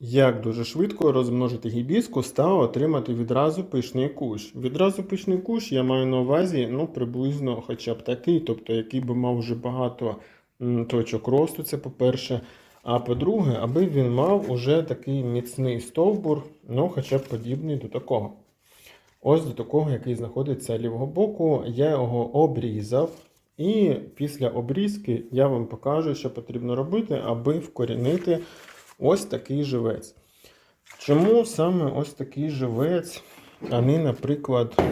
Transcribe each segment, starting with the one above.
Як дуже швидко розмножити гібіскус та отримати відразу пишний кущ. Відразу пишний кущ я маю на увазі ну, приблизно хоча б такий, тобто який би мав вже багато точок росту, це по-перше. А по-друге, аби він мав уже такий міцний стовбур, ну хоча б подібний до такого. Ось до такого, який знаходиться лівого боку, я його обрізав. І після обрізки я вам покажу, що потрібно робити, аби вкорінити ось такий живець. Чому саме ось такий живець, а не, наприклад,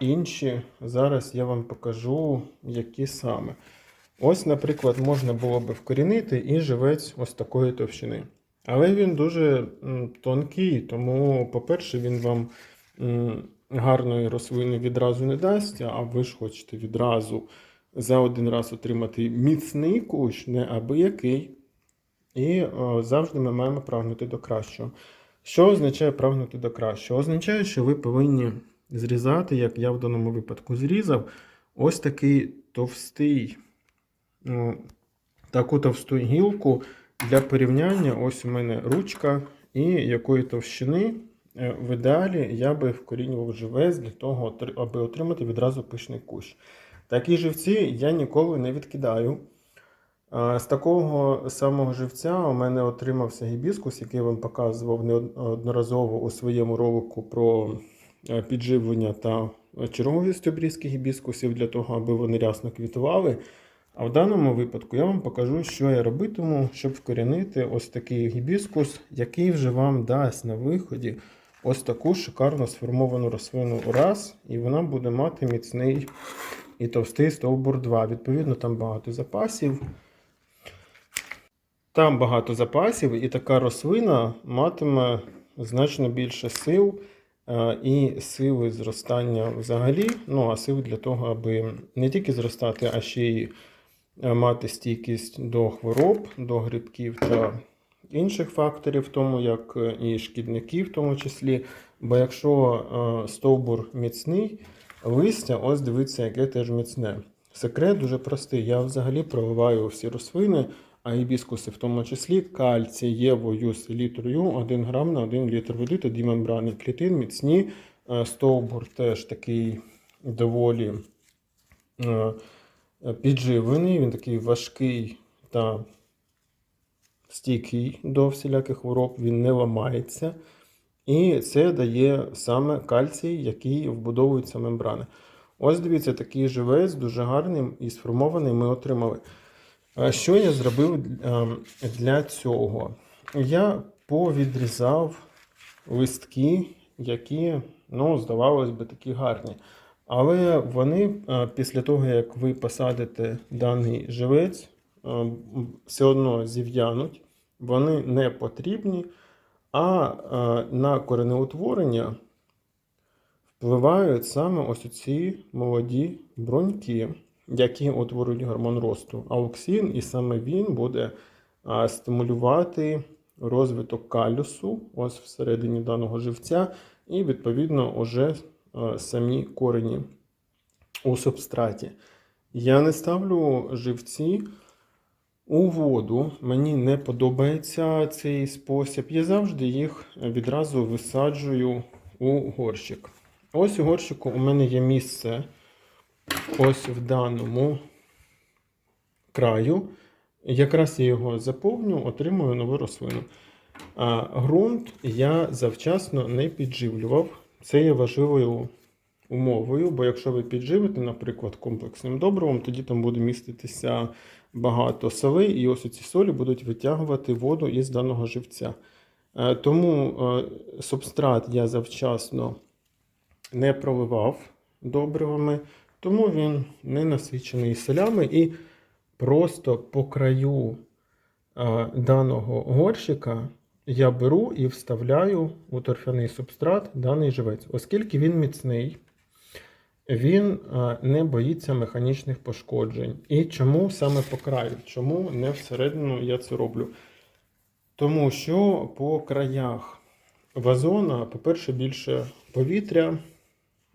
інші? Зараз я вам покажу, які саме. Ось, наприклад, можна було би вкорінити і живець ось такої товщини. Але він дуже тонкий, тому, по-перше, він вам гарної рослини відразу не дасть, а ви ж хочете відразу за один раз отримати міцний кущ, не аби який. І о, завжди ми маємо прагнути до кращого. Що означає прагнути до кращого? Означає, що ви повинні зрізати, як я в даному випадку зрізав, ось такий товстий, ну, таку товсту гілку для порівняння. Ось у мене ручка, і якої товщини е, в ідеалі я би вкорінював живець для того, аби отримати відразу пишний кущ. Такі живці я ніколи не відкидаю. З такого самого живця у мене отримався гібіскус, який я вам показував неодноразово у своєму ролику про е, підживлення та черговість обрізки гібіскусів для того, аби вони рясно квітували. А в даному випадку я вам покажу, що я робитиму, щоб вкорінити ось такий гібіскус, який вже вам дасть на виході ось таку шикарно сформовану рослину раз, і вона буде мати міцний і товстий стовбур 2. Відповідно, там багато запасів. Там багато запасів, і така рослина матиме значно більше сил е, і сили зростання взагалі. Ну, а сил для того, аби не тільки зростати, а ще й е, мати стійкість до хвороб, до грибків та інших факторів, тому як е, і шкідників, в тому числі. Бо якщо стовбур міцний, листя, ось дивіться, яке теж міцне. Секрет дуже простий. Я взагалі проливаю всі рослини, а гібіскуси в тому числі кальцієвою селітрою 1 грам на 1 літр води, тоді мембрани клітин міцні. Е, Стовбур теж такий доволі е, підживлений, він такий важкий та стійкий до всіляких хвороб, він не ламається. І це дає саме кальцій, який вбудовується в мембрани. Ось дивіться, такий живець дуже гарний і сформований ми отримали. Що я зробив е, для цього? Я повідрізав листки, які, ну, здавалось би, такі гарні. Але вони е, після того, як ви посадите даний живець, е, все одно зів'януть, вони не потрібні, а е, на коренеутворення впливають саме ось ці молоді бруньки, які утворюють гормон росту ауксин, і саме він буде стимулювати розвиток калюсу ось всередині даного живця, і відповідно уже самі корені у субстраті. Я не ставлю живці у воду. Мені не подобається цей спосіб. Я завжди їх відразу висаджую у горщик. Ось у горщику у мене є місце ось в даному краю. Якраз я його заповню, отримую нову рослину. А ґрунт я завчасно не підживлював. Це є важливою умовою, бо якщо ви підживите, наприклад, комплексним добривом, тоді там буде міститися багато солей, і ось ці солі будуть витягувати воду із даного живця. Е, Тому е, субстрат я завчасно не проливав добривами, тому він не насичений солями і просто по краю а, даного горщика я беру і вставляю у торфяний субстрат даний живець, оскільки він міцний. Він а, не боїться механічних пошкоджень. І чому саме по краю? Чому не всередину я це роблю? Тому що по краях вазона, по-перше, більше повітря,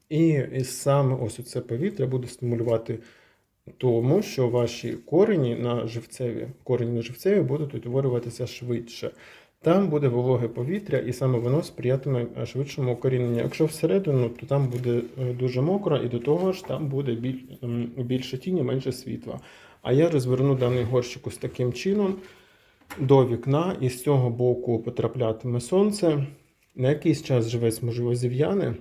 і, саме ось це повітря буде стимулювати тому, що ваші корені на живцеві, корені на живцеві будуть утворюватися швидше. Там буде вологе повітря, і саме воно сприятиме швидшому укоріненню. Якщо всередину, то там буде е, дуже мокро, і до того ж там буде біль, більше тіні, менше світла. А я розверну даний горщик ось таким чином до вікна, і з цього боку потраплятиме сонце. На якийсь час живець, можливо, зів'яне,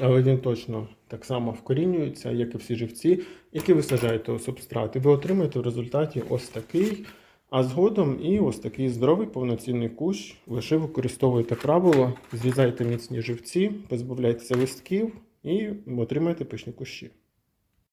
але він точно так само вкорінюється, як і всі живці, які ви сажаєте у субстрат. І ви отримаєте в результаті ось такий, а згодом і ось такий здоровий повноцінний кущ. Лише використовуєте правило, зрізайте міцні живці, позбавляйтеся листків і отримаєте пишні кущі.